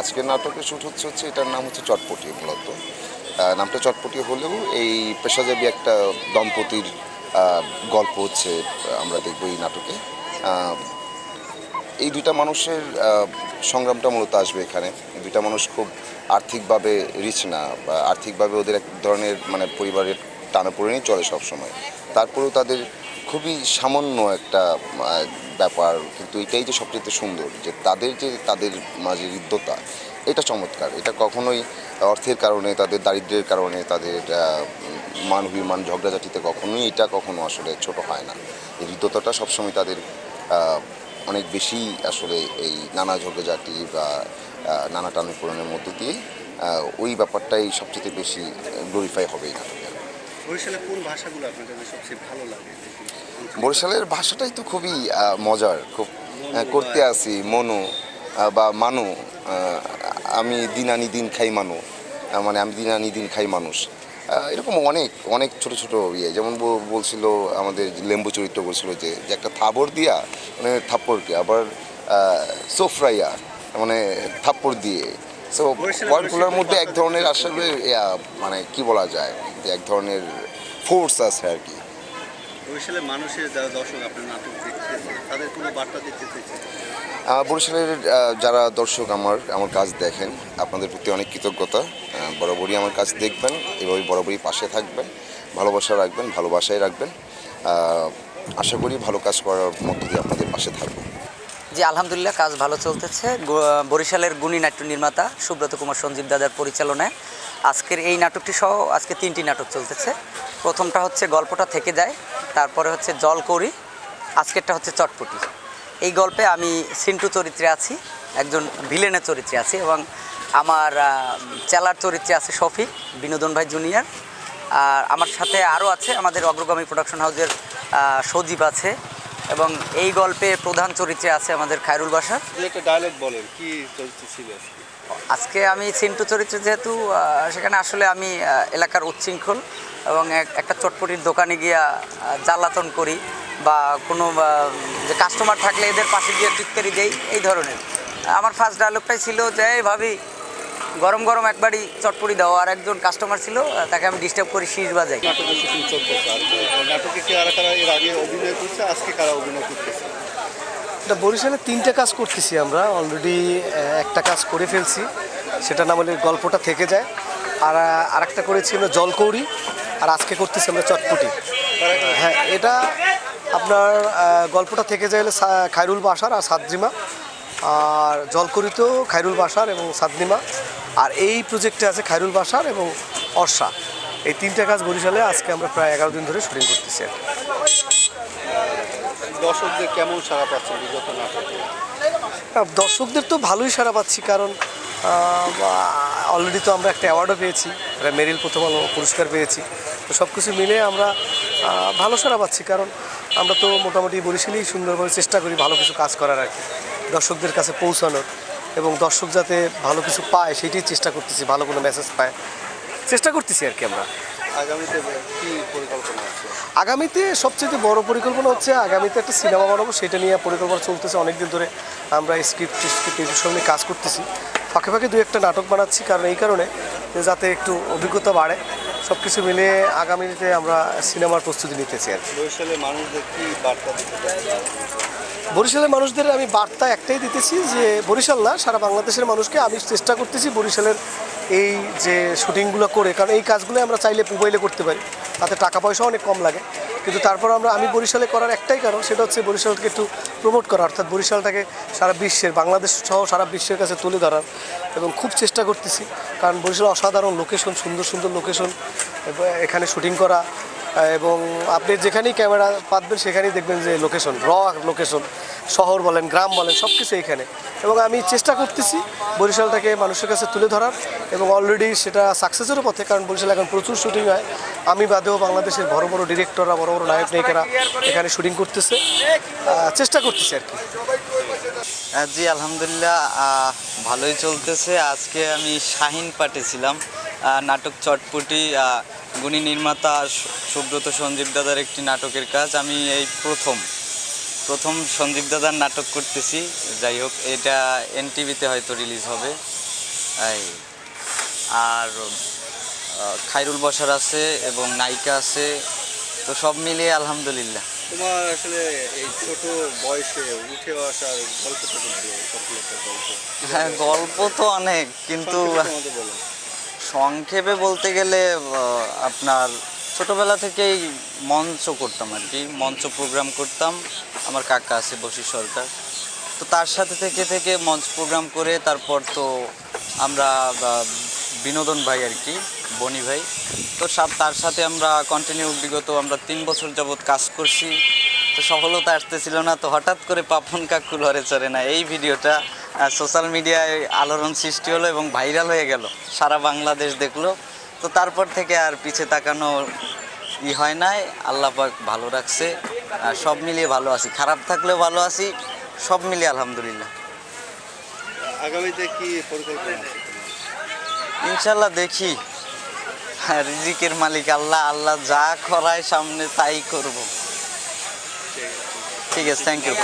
আজকের নাটকের শ্যুট হচ্ছে হচ্ছে এটার নাম হচ্ছে চটপটি মূলত। নামটা চটপটি হলেও এই পেশাজীবী একটা দম্পতির গল্প হচ্ছে আমরা দেখব এই নাটকে। এই দুইটা মানুষের সংগ্রামটা মূলত আসবে এখানে। দুইটা মানুষ খুব আর্থিকভাবে রিচ না আর্থিকভাবে ওদের এক ধরনের মানে পরিবারের টানাপোড়েনই চলে সবসময়। তারপরেও তাদের খুবই সামান্য একটা ব্যাপার, কিন্তু এটাই যে সবচেয়ে সুন্দর, যে তাদের যে তাদের মাঝে হৃদ্যতা, এটা চমৎকার। এটা কখনোই অর্থের কারণে, তাদের দারিদ্র্যের কারণে, তাদের মান অভিমান, ঝগড়াঝাটিতে কখনোই এটা কখনো আসলে ছোট হয় না। এই হৃদ্যতাটা সবসময় তাদের অনেক বেশি আসলে এই নানা ঝগড়াঝাটি বা নানা টানাপোড়েনের মধ্য দিয়ে ওই ব্যাপারটাই সবচেয়ে বেশি গ্লোরিফাই হবে এই বরিশালের কোন ভাষাগুলো আপনার সবচেয়ে ভালো লাগে? বরিশালের ভাষাটাই তো খুবই মজার খুব করতে আসি মনু বা মানু আমি দিন আনি দিন খাই মানু মানে আমি দিন আনি দিন খাই মানুষ। এরকম অনেক অনেক ছোট ছোট ইয়ে যেমন বলছিল আমাদের লেম্বু চরিত্র বলছিল যে যে একটা থাবর দিয়া মানে থাপ্পড়কে আবার সোফরাইয়া মানে থাপ্পড় দিয়ে সো ওয়ার্ডগুলোর মধ্যে এক ধরনের আসলে মানে কি বলা যায়? যে এক ধরনের ফোর্স আছে আর কি। বরিশালের মানুষের যারা দর্শক আপনার নাটক দেখতেছে তাদের কোনো বার্তা দিতে বরিশালের যারা দর্শক আমার আমার কাজ দেখেন আপনাদের প্রতি অনেক কৃতজ্ঞতা। বরাবরই আমার কাজ দেখবেন এভাবেই বরাবরই পাশে থাকবেন ভালোবাসা রাখবেন ভালোবাসায় রাখবেন। আশা করি ভালো কাজ করার মধ্য দিয়ে আপনাদের পাশে থাকব। জি আলহামদুলিল্লাহ কাজ ভালো চলতেছে। বরিশালের গুণী নাট্য নির্মাতা সুব্রত কুমার সঞ্জীব দাদার পরিচালনায় আজকের এই নাটকটি সহ আজকে তিনটি নাটক চলতেছে। প্রথমটা হচ্ছে গল্পটা থেকে যায় তারপরে হচ্ছে জল করি আজকেরটা হচ্ছে চটপটি। এই গল্পে আমি সিন্টু চরিত্রে আছি একজন ভিলেনের চরিত্রে আছি এবং আমার চেলার চরিত্রে আছে শফিক বিনোদন ভাই জুনিয়র আর আমার সাথে আরও আছে আমাদের অগ্রগামী প্রোডাকশন হাউসের আহ, সজীব আছে। এবং এই গল্পে প্রধান চরিত্রে আছে আমাদের খায়রুল বাসার একটা ডায়লগ বলেন কি চলছে ছিল আজকে? আমি সিন্টু চরিত্রে যেহেতু সেখানে আসলে আমি এলাকার উচ্ছৃঙ্খল এবং এক- একটা চটপটির দোকানে গিয়া জ্বালাতন করি বা কোনো যে কাস্টমার থাকলে এদের পাশে গিয়ে টিটকারি দেই এই ধরনের আমার ফার্স্ট ডায়লগটাই ছিল যে "এই ভাবি গরম গরম একবারই চটপটি দাও। আর একজন কাস্টমার ছিল তাকে আমি ডিস্টার্ব করি শীষ বাজাই নাটকের শুটিং চলতেছে আর নাটকে কারা কারা এর আগে অভিনয় করছে? আজকে কারা অভিনয় করতেছে বরিশালে তিনটে কাজ করতেছি আমরা। অলরেডি একটা কাজ করে ফেলছি। সেটা নাম হলে গল্পটা থেকে যায়। আর আর একটা করেছি আমরা জলকৌড়ি। আর আজকে করতেছি আমরা চটপটি। হ্যাঁ এটা আপনার গল্পটা থেকে যায় হলে সা- খায়রুল বাসার আর সাদ্রিমা আর জলকৌড়িতেও খায়রুল বাসার এবং সাদনিমা আর এই প্রজেক্টে আছে খায়রুল বাসার এবং অর্ষা। এই তিনটে কাজ বরিশালে আজকে আমরা প্রায় এগারো দিন ধরে শুটিং করতেছি আর দর্শকদের কেমন সারা পাচ্ছেন বিগত নাটকে? না, দর্শকদের তো ভালোই সারা পাচ্ছি কারণ অলরেডি তো আমরা একটা অ্যাওয়ার্ডও পেয়েছি একটা মেরিল প্রথম আলো পুরস্কার পেয়েছি। তো সব কিছু মিলে আমরা ভালো সারা পাচ্ছি কারণ আমরা তো মোটামুটি বরিশালেই সুন্দরভাবে চেষ্টা করি ভালো কিছু কাজ করার আর কি। দর্শকদের কাছে পৌঁছানোর। এবং দর্শক যাতে ভালো কিছু পায় সেটাই চেষ্টা করতেছি ভালো কোনো মেসেজ পায়। চেষ্টা করতেছি আর কি আমরা। আগামীতে কি পরিকল্পনা আছে? আগামীতে সবচেয়ে বড় পরিকল্পনা হচ্ছে আগামীতে একটা সিনেমা বানাবো সেটা নিয়ে পরিকল্পনা চলতেছে। অনেকদিন ধরে আমরা স্ক্রিপ্ট স্ক্রিপ্ট সব নিয়ে কাজ করতেছি। ফাঁকে ফাঁকে দু একটা নাটক বানাচ্ছি কারণ এই কারণে যাতে একটু অভিজ্ঞতা বাড়ে। সব কিছু মিলিয়ে আগামীতে আমরা সিনেমার প্রস্তুতি নিতেছি আর। বরিশালের মানুষদের কি বার্তা দিতে বরিশালের মানুষদের আমি বার্তা একটাই দিতেছি যে বরিশাল না সারা বাংলাদেশের মানুষকে আমি চেষ্টা করতেছি বরিশালের এই যে শুটিংগুলো করে। কারণ এই কাজগুলো আমরা চাইলে মোবাইলে করতে পারি। তাতে টাকা পয়সা অনেক কম লাগে। কিন্তু তারপর আমরা আমি বরিশালে করার একটাই কারণ, সেটা হচ্ছে বরিশালকে একটু প্রমোট করা, অর্থাৎ বরিশালটাকে সারা বিশ্বের, বাংলাদেশ সহ সারা বিশ্বের কাছে তুলে ধরার এবং খুব চেষ্টা করতেছি। কারণ বরিশাল অসাধারণ লোকেশন সুন্দর সুন্দর লোকেশন এখানে শুটিং করা, এবং আপনি যেখানেই ক্যামেরা পাতবেন, সেখানেই দেখবেন যে লোকেশন র লোকেশন শহর বলেন, গ্রাম বলেন সব কিছু এখানে। এবং আমি চেষ্টা করতেছি বরিশালটাকে মানুষের কাছে তুলে ধরার এবং অলরেডি সেটা সাকসেসেরও পথে, কারণ বরিশাল এখন প্রচুর শুটিং হয়। আমি বাদেও বাংলাদেশের বড় বড় ডিরেক্টররা বড় বড় নায়ক নায়িকারা এখানে শুটিং করতেছে। চেষ্টা করতেছি আর কি। জি, আলহামদুলিল্লাহ ভালোই চলতেছে। আজকে আমি শাহিন পাটে ছিলাম। নাটক চটপটি গুণী নির্মাতা সুব্রত সঞ্জীব দাদার একটি নাটকের কাজ। আমি এই প্রথম। প্রথম সঞ্জীব দাদার নাটক করতেছি। যাই হোক এটা এনটিভিতে হয়তো রিলিজ হবে। আর খাইরুল বসার আছে এবং নায়িকা আছে। তো সব মিলিয়ে আলহামদুলিল্লাহ। তোমার আসলে এই ছোট বয়সে উঠে আসার গল্পটা গল্প। হ্যাঁ গল্প তো অনেক কিন্তু সংক্ষেপে বলতে গেলে আপনার ছোটবেলা থেকেই মঞ্চ করতাম আর কি। মঞ্চ প্রোগ্রাম করতাম। আমার কাকা আছে বশির সরকার। তো তার সাথে থেকে থেকে মঞ্চ প্রোগ্রাম করে তারপর তো আমরা বিনোদন ভাই আর কি, বনি ভাই। তো তার সাথে আমরা কন্টিনিউ বিগত আমরা তিন বছর যাবৎ কাজ করছি। তো সফলতা আসতেছিল না, তো হঠাৎ করে পাপন কাকু লড়ে চড়ে না। এই ভিডিওটা সোশ্যাল মিডিয়ায় আলোড়ন সৃষ্টি হলো এবং ভাইরাল হয়ে গেল। সারা বাংলাদেশ দেখল। তো তারপর থেকে আর পিছে তাকানো ই হয় নাই। আল্লাহ পাক ভালো রাখছে। আর সব মিলিয়ে ভালো আছি। খারাপ থাকলেও ভালো আছি। সব মিলিয়ে আলহামদুলিল্লাহ। আগামীতে কি পরিকল্পনা ইনশাল্লাহ দেখি। রিজিকের মালিক আল্লাহ। আল্লাহ যা করায় সামনে তাই করব। ঠিক আছে। Thank you